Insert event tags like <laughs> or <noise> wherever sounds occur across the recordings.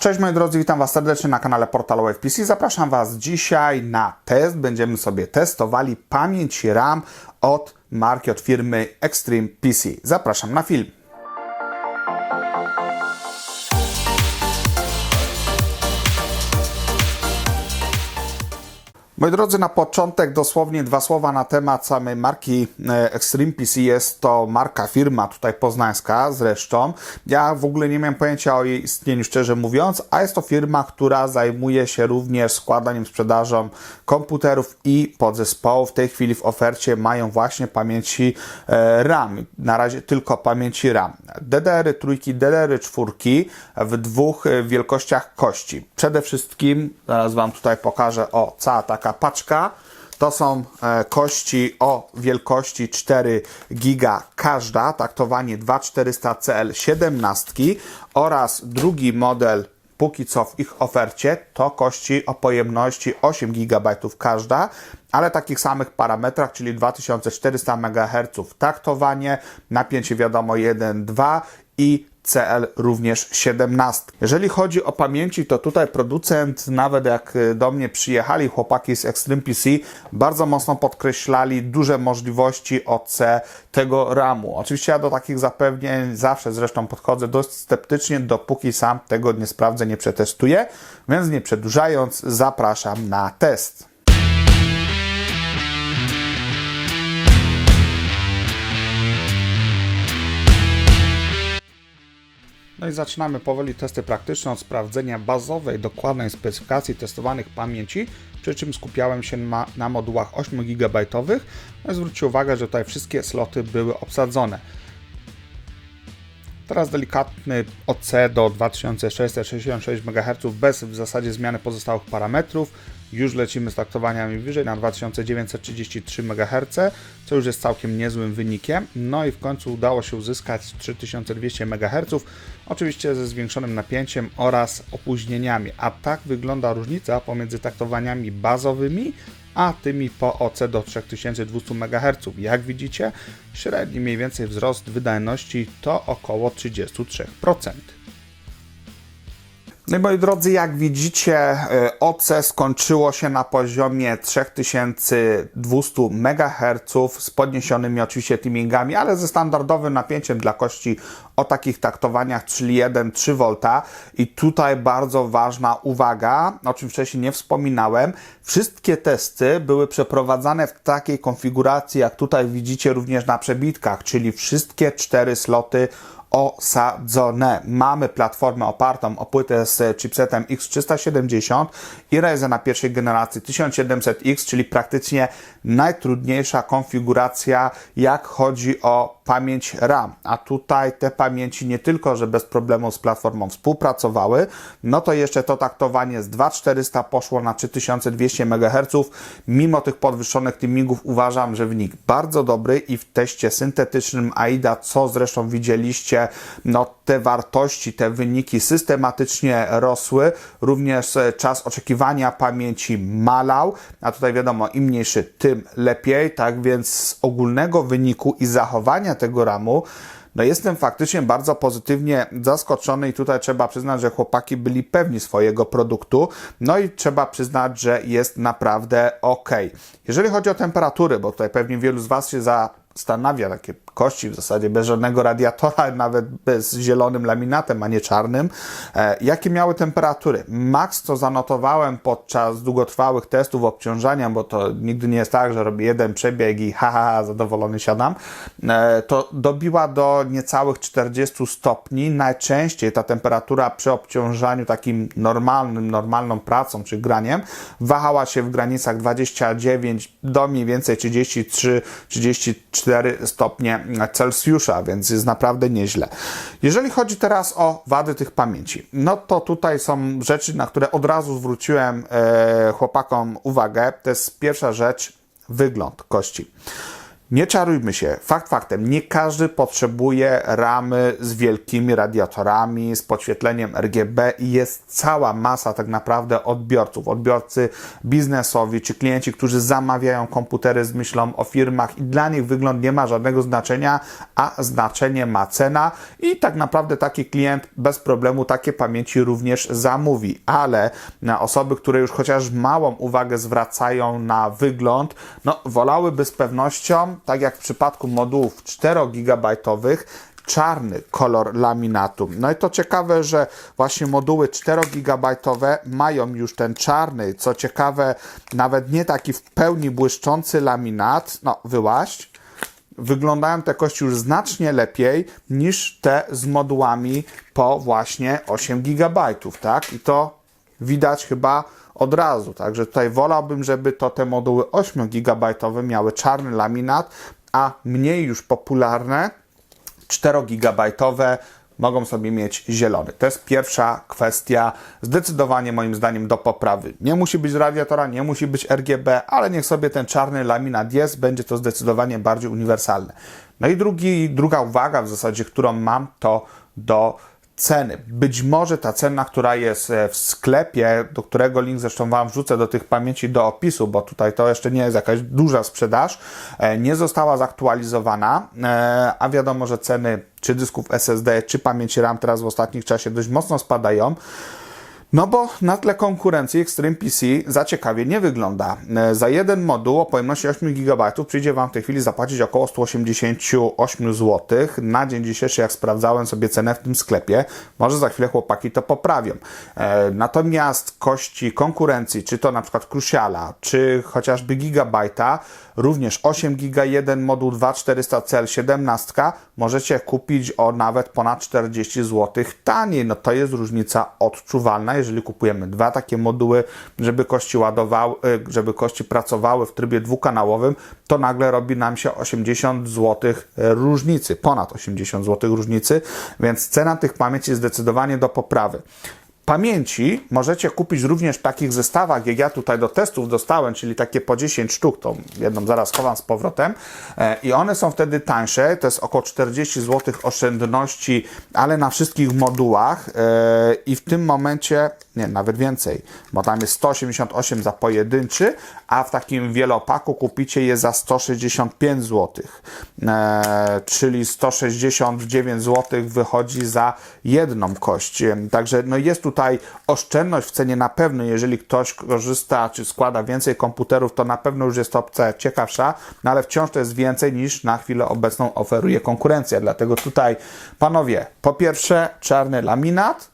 Cześć moi drodzy, witam Was serdecznie na kanale portalu FPC. Zapraszam Was dzisiaj na test. Będziemy sobie testowali pamięć RAM od marki, od firmy Extreme PC. Zapraszam na film. Moi drodzy, na początek dosłownie dwa słowa na temat samej marki e, Extreme PC. Jest to marka, firma tutaj poznańska zresztą. Ja w ogóle nie miałem pojęcia o jej istnieniu, szczerze mówiąc, a jest to firma, która zajmuje się również składaniem, sprzedażą komputerów i podzespołów. W tej chwili w ofercie mają właśnie pamięci e, RAM. Na razie tylko pamięci RAM. DDR-y trójki, DDR-y czwórki w dwóch e, wielkościach kości. Przede wszystkim, zaraz Wam tutaj pokażę, o, cała taka paczka. To są e, kości o wielkości 4 giga każda, taktowanie 2400 CL 17 oraz drugi model póki co w ich ofercie to kości o pojemności 8 GB każda, ale takich samych parametrach, czyli 2400 MHz taktowanie, napięcie wiadomo 1,2 i CL również 17. Jeżeli chodzi o pamięci, to tutaj producent, nawet jak do mnie przyjechali chłopaki z Extreme PC, bardzo mocno podkreślali duże możliwości OC tego RAMu. Oczywiście ja do takich zapewnień zawsze zresztą podchodzę dość sceptycznie, dopóki sam tego nie sprawdzę, nie przetestuję, więc nie przedłużając, zapraszam na test. I zaczynamy powoli testy praktyczne od sprawdzenia bazowej, dokładnej specyfikacji testowanych pamięci, przy czym skupiałem się na, na modułach 8 GB. No zwróćcie uwagę, że tutaj wszystkie sloty były obsadzone. Teraz delikatny OC do 2666 MHz bez w zasadzie zmiany pozostałych parametrów. Już lecimy z taktowaniami wyżej na 2933 MHz, co już jest całkiem niezłym wynikiem. No i w końcu udało się uzyskać 3200 MHz, oczywiście ze zwiększonym napięciem oraz opóźnieniami. A tak wygląda różnica pomiędzy taktowaniami bazowymi a tymi po OC do 3200 MHz. Jak widzicie, średni mniej więcej wzrost wydajności to około 33%. No i moi drodzy, jak widzicie, OC skończyło się na poziomie 3200 MHz z podniesionymi oczywiście timingami, ale ze standardowym napięciem dla kości o takich taktowaniach, czyli 1,3 V. I tutaj bardzo ważna uwaga, o czym wcześniej nie wspominałem. Wszystkie testy były przeprowadzane w takiej konfiguracji, jak tutaj widzicie również na przebitkach, czyli wszystkie cztery sloty osadzone. Mamy platformę opartą o płytę z chipsetem X370 i Ryzena pierwszej generacji 1700X, czyli praktycznie najtrudniejsza konfiguracja, jak chodzi o pamięć RAM. A tutaj te pamięci nie tylko, że bez problemu z platformą współpracowały, no to jeszcze to taktowanie z 2400 poszło na 3200 MHz. Mimo tych podwyższonych timingów uważam, że wynik bardzo dobry i w teście syntetycznym AIDA, co zresztą widzieliście, no te wartości, te wyniki systematycznie rosły. Również czas oczekiwania pamięci malał, a tutaj wiadomo, im mniejszy, tym lepiej, tak więc z ogólnego wyniku i zachowania tego ramu, no jestem faktycznie bardzo pozytywnie zaskoczony i tutaj trzeba przyznać, że chłopaki byli pewni swojego produktu, no i trzeba przyznać, że jest naprawdę ok. Jeżeli chodzi o temperatury, bo tutaj pewnie wielu z Was się zastanawia, takie kości w zasadzie bez żadnego radiatora, <laughs> nawet bez zielonym laminatem, a nie czarnym. E, jakie miały temperatury? Max, co zanotowałem podczas długotrwałych testów obciążania, bo to nigdy nie jest tak, że robię jeden przebieg i haha, zadowolony siadam, e, to dobiła do niecałych 40 stopni. Najczęściej ta temperatura przy obciążaniu takim normalnym, normalną pracą czy graniem wahała się w granicach 29 do mniej więcej 33-34 stopnie Celsjusza, więc jest naprawdę nieźle. Jeżeli chodzi teraz o wady tych pamięci, no to tutaj są rzeczy, na które od razu zwróciłem e, chłopakom uwagę. To jest pierwsza rzecz, wygląd kości. Nie czarujmy się. Fakt faktem, nie każdy potrzebuje ramy z wielkimi radiatorami, z podświetleniem RGB i jest cała masa tak naprawdę odbiorców. Odbiorcy biznesowi czy klienci, którzy zamawiają komputery z myślą o firmach i dla nich wygląd nie ma żadnego znaczenia, a znaczenie ma cena i tak naprawdę taki klient bez problemu takie pamięci również zamówi, ale na osoby, które już chociaż małą uwagę zwracają na wygląd, no wolałyby z pewnością, tak jak w przypadku modułów 4-gigabajtowych, czarny kolor laminatu. No i to ciekawe, że właśnie moduły 4-gigabajtowe mają już ten czarny, co ciekawe, nawet nie taki w pełni błyszczący laminat, no wyłaść, wyglądają te kości już znacznie lepiej niż te z modułami po właśnie 8 GB, tak? I to widać chyba od razu, także tutaj wolałbym, żeby to te moduły 8 GB miały czarny laminat, a mniej już popularne 4-gigabajtowe mogą sobie mieć zielony. To jest pierwsza kwestia, zdecydowanie moim zdaniem do poprawy. Nie musi być radiatora, nie musi być RGB, ale niech sobie ten czarny laminat jest, będzie to zdecydowanie bardziej uniwersalne. No i drugi, druga uwaga w zasadzie, którą mam, to do ceny. Być może ta cena, która jest e, w sklepie, do którego link zresztą Wam wrzucę do tych pamięci do opisu, bo tutaj to jeszcze nie jest jakaś duża sprzedaż, e, nie została zaktualizowana, e, a wiadomo, że ceny czy dysków SSD, czy pamięci RAM teraz w ostatnich czasie dość mocno spadają. No bo na tle konkurencji Extreme PC za ciekawie nie wygląda. E, Za jeden moduł o pojemności 8 GB przyjdzie Wam w tej chwili zapłacić około 188 zł. Na dzień dzisiejszy, jak sprawdzałem sobie cenę w tym sklepie, może za chwilę chłopaki to poprawią. E, Natomiast kości konkurencji, czy to na przykład Cruciala, czy chociażby Gigabajta, również 8 GB, jeden moduł 2400CL 17 możecie kupić o nawet ponad 40 zł taniej. No to jest różnica odczuwalna, jeżeli kupujemy dwa takie moduły, żeby kości ładowały, y, żeby kości pracowały w trybie dwukanałowym, to nagle robi nam się 80 zł różnicy, ponad 80 zł różnicy, więc cena tych pamięci jest zdecydowanie do poprawy. Pamięci możecie kupić również w takich zestawach, jak ja tutaj do testów dostałem, czyli takie po 10 sztuk, tą jedną zaraz chowam z powrotem e, i one są wtedy tańsze, to jest około 40 zł oszczędności, ale na wszystkich modułach e, i w tym momencie, nie, nawet więcej, bo tam jest 188 za pojedynczy, a w takim wielopaku kupicie je za 165 zł, e, czyli 169 zł wychodzi za jedną kość. E, Także no jest tutaj oszczędność w cenie na pewno, jeżeli ktoś korzysta czy składa więcej komputerów, to na pewno już jest opcja ciekawsza, no ale wciąż to jest więcej niż na chwilę obecną oferuje konkurencja. Dlatego tutaj, panowie, po pierwsze czarny laminat,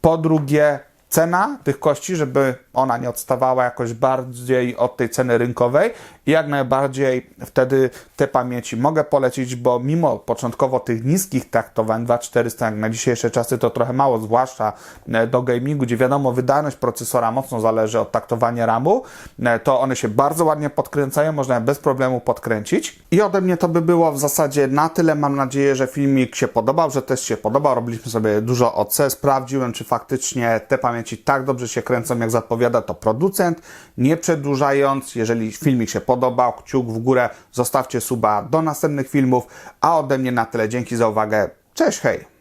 po drugie cena tych kości, żeby ona nie odstawała jakoś bardziej od tej ceny rynkowej i jak najbardziej wtedy te pamięci mogę polecić, bo mimo początkowo tych niskich taktowań 2400 jak na dzisiejsze czasy to trochę mało, zwłaszcza e, do gamingu, gdzie wiadomo wydajność procesora mocno zależy od taktowania RAMu, e, to one się bardzo ładnie podkręcają, można je bez problemu podkręcić. I ode mnie to by było w zasadzie na tyle. Mam nadzieję, że filmik się podobał, że test się podobał. Robiliśmy sobie dużo OC, sprawdziłem, czy faktycznie te pamięci tak dobrze się kręcą, jak zapowiada to producent. Nie przedłużając, jeżeli filmik się podobał, kciuk w górę, zostawcie suba do następnych filmów, a ode mnie na tyle. Dzięki za uwagę. Cześć, hej!